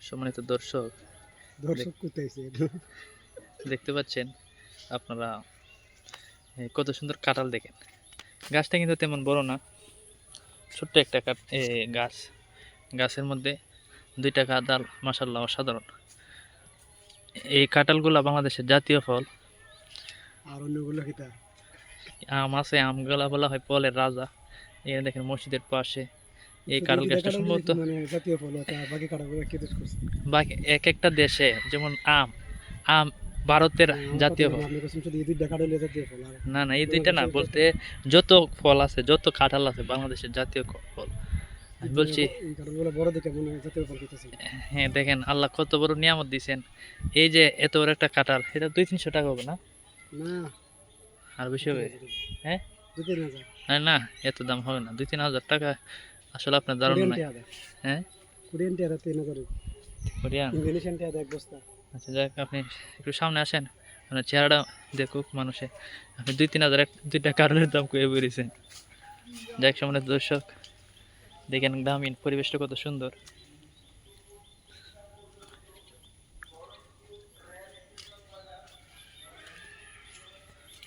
সম্মানিত দর্শক দর্শক কোথাইছে দেখতে পাচ্ছেন আপনারা কত সুন্দর কাঁঠাল দেখেন। গাছটা কিন্তু তেমন বড় না ছোট্ট একটা কাঠ এ, গাছ। গাছের মধ্যে দুইটা কাঁঠাল মাসাল্লাহ অসাধারণ। এই কাঁঠালগুলা বাংলাদেশের জাতীয় ফল। আর অন্যগুলো কিতা আম আছে আমগুলা বলা হয় ফলের রাজা। এখানে দেখেন মসজিদের পাশে এই কাঁঠাল গাছটা সম্ভবত মানে জাতীয় ফল বাকি কাঁঠালগুলো কি করছে। বাকি এক একটা দেশে যেমন আম আম ভারতের জাতীয় ফল। কাঁঠাল জাতীয় ফল না না এই দুইটা না বলতে যত ফল আছে যত কাঁঠাল আছে বাংলাদেশের জাতীয় ফল। আমি বলছি হয় হ্যাঁ দেখেন আল্লাহ কত বড় নিয়ামত দিয়েছেন এই যে এত বড় একটা কাঁঠাল এটা দুই তিনশো টাকা হবে না? আর বেশি হবে? হ্যাঁ? না এত দাম হবে না। দুই তিন হাজার টাকা আসলে আপনার ধারণা নাই। হ্যাঁ? কোরিয়ান টিয়া তিন হাজার কোরিয়ান ইন্দোনেশিয়ান টিয়া এক বস্তা। আচ্ছা যাক আপনি একটু সামনে আসেন। মানে চেহারাটা দেখুক মানুষে। আপনি দুই তিন হাজার এক দুইটা কারণের দাম কয়ে বেরিয়েছেন যাক সামনে দর্শক দেখেন গ্রামীণ পরিবেশটা কত সুন্দর।